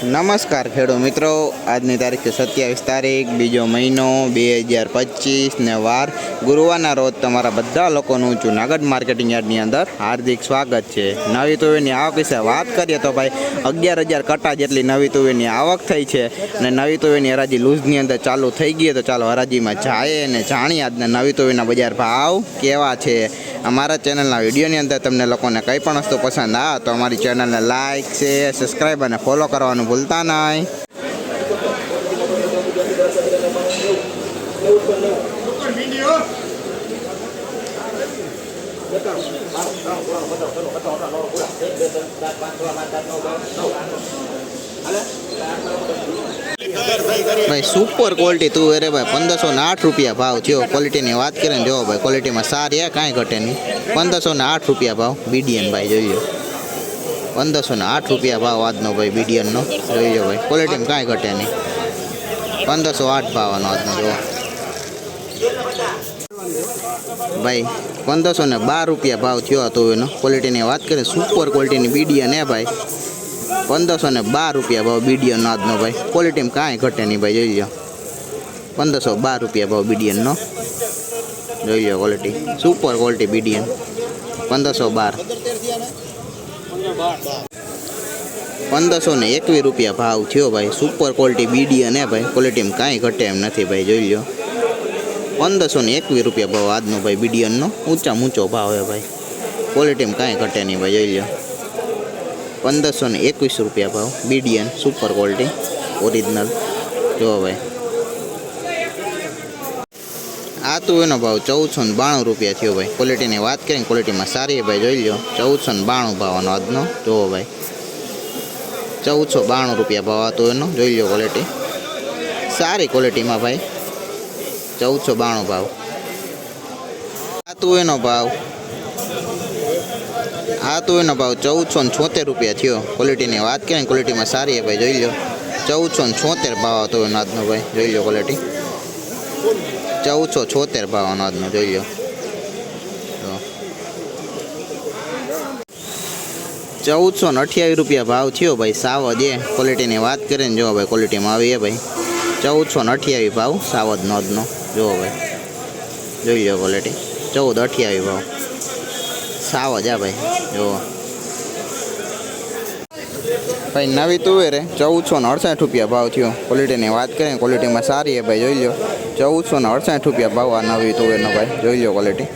નમસ્કાર ખેડૂત મિત્રો. આજની તારીખ સત્યાવીસ તારીખ, બીજો મહિનો બે હજાર પચીસ ને વાર. ગુરુવારના રોજ તમારા બધા લોકોનું જુનાગઢ માર્કેટિંગ યાર્ડની અંદર હાર્દિક સ્વાગત છે. નવી તુવેરની આવક વિશે વાત કરીએ તો ભાઈ, અગિયાર હજાર કટા જેટલી નવી તુવેરની આવક થઈ છે અને નવી તુવેરની હરાજી લૂઝની અંદર ચાલુ થઈ ગઈ તો ચાલો હરાજીમાં જાય અને જાણીએ આજના નવી તુવેરના બજાર ભાવ કેવા છે. અમારા ચેનલના વિડીયોની અંદર તમને લોકોને કંઈ પણ વસ્તુ પસંદ આવે તો અમારી ચેનલને લાઇક શેર સબસ્ક્રાઈબ અને ફોલો કરવાનું ભૂલતા નહીં. ભાઈ સુપર ક્વોલિટી તું અરે ભાઈ, પંદરસો ને આઠ રૂપિયા ભાવ થયો. ક્વોલિટીની વાત કરીએ ને જોવો ભાઈ ક્વોલિટીમાં સારી હે, કાંઈ ઘટે નહીં. પંદરસો ને આઠ રૂપિયા ભાવ બીડીએન ભાઈ, જોઈ લો પંદરસો ને આઠ રૂપિયા ભાવ આજનો ભાઈ બીડીએનનો જોઈ લો ભાઈ ક્વોલિટીમાં કાંઈ ઘટે નહીં. પંદરસો આઠ ભાવનો આજનો જો ભાઈ, પંદરસો ને બાર રૂપિયા ભાવ થયો હતો એનો. ક્વોલિટીની વાત કરીએ સુપર ક્વોલિટીની બીડીએન હે ભાઈ. પંદરસો ને બાર રૂપિયા ભાવ બીડીએન આજનો ભાઈ. ક્વોલિટીમાં કાંઈ ઘટે નહીં ભાઈ, જોઈ લો પંદરસો બાર રૂપિયા ભાવ બીડીએનનો જોઈ લો ક્વોલિટી સુપર ક્વોલિટી બીડીએન પંદરસો બાર. પંદરસો ને એકવીસ રૂપિયા ભાવ થયો ભાઈ. સુપર ક્વોલિટી બીડીએન હે ભાઈ. ક્વોલિટીમાં કાંઈ ઘટે એમ નથી ભાઈ, જોઈ લો પંદરસો ને એકવીસ રૂપિયા ભાવ આજનો ભાઈ બીડીએનનો ઊંચા ઊંચો ભાવ હે ભાઈ. ક્વોલિટીમાં કાંઈ ઘટે નહીં ભાઈ, જોઈ લો પંદરસો ને એકવીસ રૂપિયા ભાવ. બીડીએન સુપર ક્વોલિટી ઓરિજિનલ જો ભાઈ આ તો એનો ભાવ ચૌદસો ને બાણું રૂપિયા થયો ભાઈ. ક્વોલિટીની વાત કરીને ક્વોલિટીમાં સારી ભાઈ, જોઈ લો ચૌદસો ને બાણું ભાવનો આજનો. જુઓ ભાઈ. ચૌદસો બાણું રૂપિયા ભાવ હતો એનો. જોઈ લો ક્વોલિટી સારી ક્વોલિટીમાં ભાઈ. ચૌદસો બાણું ભાવ. આ તો એનો ભાવ આ તો એનો ભાવ ચૌદસો ને છોતેર રૂપિયા થયો. ક્વોલિટીની વાત કરીએ ક્વોલિટીમાં સારી છે ભાઈ, જોઈ લો ચૌદસો ને છોતેર ભાવ હતો એનો ભાઈ, જોઈ લો ક્વોલિટી ચૌદસો છોતેર ભાવ નાદનો જોઈ લો ચૌદસો ને અઠ્યાવીસ રૂપિયા ભાવ થયો ભાઈ સાવજ એ. ક્વોલિટીની વાત કરીને જુઓ ભાઈ ક્વોલિટીમાં આવી એ ભાઈ. ચૌદસો ને અઠ્યાવીસ ભાવ સાવજ નોંધનો જુઓ ભાઈ. જોઈ લો ક્વોલિટી ચૌદ અઠ્યાવીસ ભાવ. સાવજ આ ભાઈ. જુઓ. ભાઈ, નવી તુવેરે ચૌદસો ને અડસઠ રૂપિયા ભાવ થયો. ક્વોલિટીની વાત કરીએ ક્વોલિટીમાં સારી છે ભાઈ, જોઈ લો ચૌદસો ને અડસઠ રૂપિયા ભાવ આ નવી તુવેરનો ભાઈ, જોઈ લો ક્વોલિટી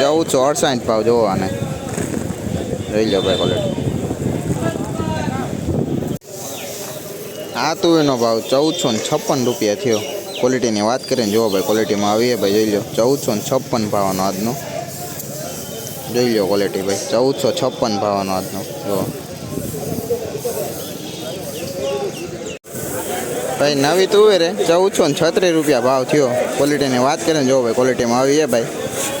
ચૌદસો અડસઠ ભાવ જોવો આને. જોઈ લો ભાઈ ક્વોલિટી આ તુવેરનો ભાવ ચૌદસો ને છપ્પન રૂપિયા થયો. ક્વોલિટીની વાત કરીને જુઓ ભાઈ ક્વોલિટીમાં આવીએ ભાઈ, જોઈ લો ચૌદસો ને છપ્પન ભાવનો આજનો. જોઈ લો ક્વોલિટી ભાઈ. ચૌદસો છપ્પન ભાવનો આજનો. જો. ભાઈ, નવી તુવેરે ચૌદસો ને છત્રીસ રૂપિયા ભાવ થયો. ક્વોલિટીની વાત કરીએ ને જો ભાઈ ક્વોલિટીમાં આવી છે ભાઈ.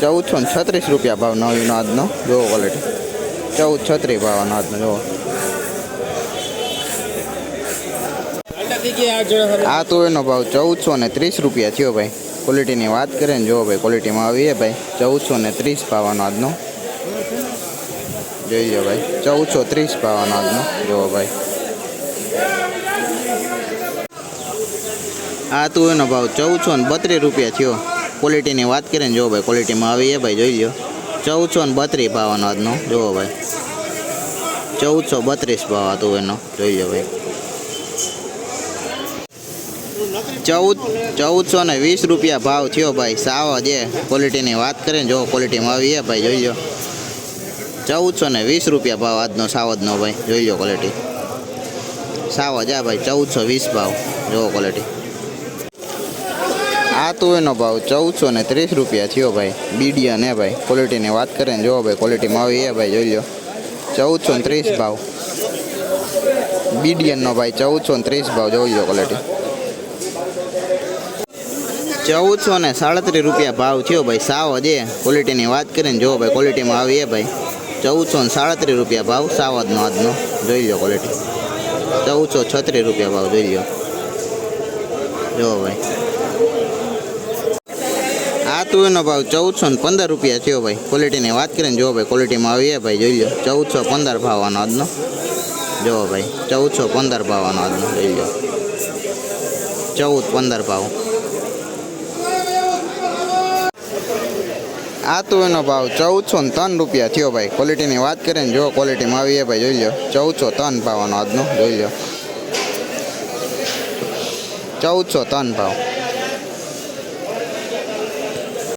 ચૌદસો ને છત્રીસ રૂપિયા ભાવ નવીનો આજનો. જોવો ક્વોલિટી ચૌદ છત્રીસ ભાવનો આજનો જોવો આ તુવેરનો ભાવ ચૌદસો ને ત્રીસ રૂપિયા થયો ભાઈ. ક્વોલિટીની વાત કરીએ ને જો ભાઈ ક્વોલિટીમાં આવીએ ભાઈ. ચૌદસો ને ત્રીસ ભાવાનો આજનો. જોઈ લો ભાઈ ચૌદસો ત્રીસ ભાવનો આજનો. જુઓ ભાઈ. આ તું એનો ભાવ ચૌદસો ને બત્રીસ રૂપિયા થયો. ક્વોલિટીની વાત કરીએ ને જો ભાઈ ક્વોલિટીમાં આવી એ ભાઈ, જોઈ લો ચૌદસો ને બત્રીસ ભાવનો આજનો. જુઓ ભાઈ. ચૌદસો બત્રીસ ભાવ આ એનો. જોઈ લો ભાઈ. ચૌદ ચૌદસો ને વીસ રૂપિયા ભાવ થયો ભાઈ. સાવ જે ક્વોલિટીની વાત કરીએ ને જો ક્વોલિટીમાં આવી એ ભાઈ, જોઈ લો ચૌદસો ને વીસ રૂપિયા ભાવ આજનો સાવજનો ભાઈ. જોઈ લો ક્વોલિટી સાવજ, આ ભાઈ ચૌદસો વીસ ભાવ. જોવો ક્વોલિટી આ તુવેરનો ભાવ ચૌદસો ને ત્રીસ રૂપિયા થયો ભાઈ. બીડિયન ને ભાઈ. ક્વોલિટીની વાત કરીએ ને જોવો ભાઈ ક્વોલિટીમાં આવી એ ભાઈ, જોઈ લો. ચૌદસો ને ત્રીસ ભાવ. બીડિયનનો ભાઈ ચૌદસો ને ત્રીસ ભાવ, જોઈ લો ક્વોલિટી ચૌદસો ને સાડત્રીસ રૂપિયા ભાવ થયો ભાઈ સાવ જે ક્વોલિટીની વાત કરીને જો ભાઈ ક્વોલિટીમાં આવી એ ભાઈ. ચૌદસો ને સાડત્રીસ રૂપિયા ભાવ સાવદનો આજનો. જોઈ લો ક્વોલિટી ચૌદસો છત્રીસ રૂપિયા ભાવ, જોઈ લો જો ભાઈ. આ તુવેરનો ભાવ ચૌદસો ને પંદર રૂપિયા થયો ભાઈ. ક્વોલિટીની વાત કરીને જો ભાઈ ક્વોલિટીમાં આવીએ ભાઈ, જોઈ લો ચૌદસો પંદર ભાવવાનો આજનો. જુઓ ભાઈ, ચૌદસો પંદર ભાવવાનો આજનો, જોઈ લો ચૌદ પંદર ભાવ. આ તો એનો ભાવ ચૌદસો ને ત્રણ રૂપિયા થયો ભાઈ. ક્વોલિટીની વાત કરીએ ને જો ક્વોલિટીમાં આવીએ ભાઈ, જોઈ લો ચૌદસો ત્રણ ભાવનો આજનો, જોઈ લો ચૌદસો ત્રણ ભાવ.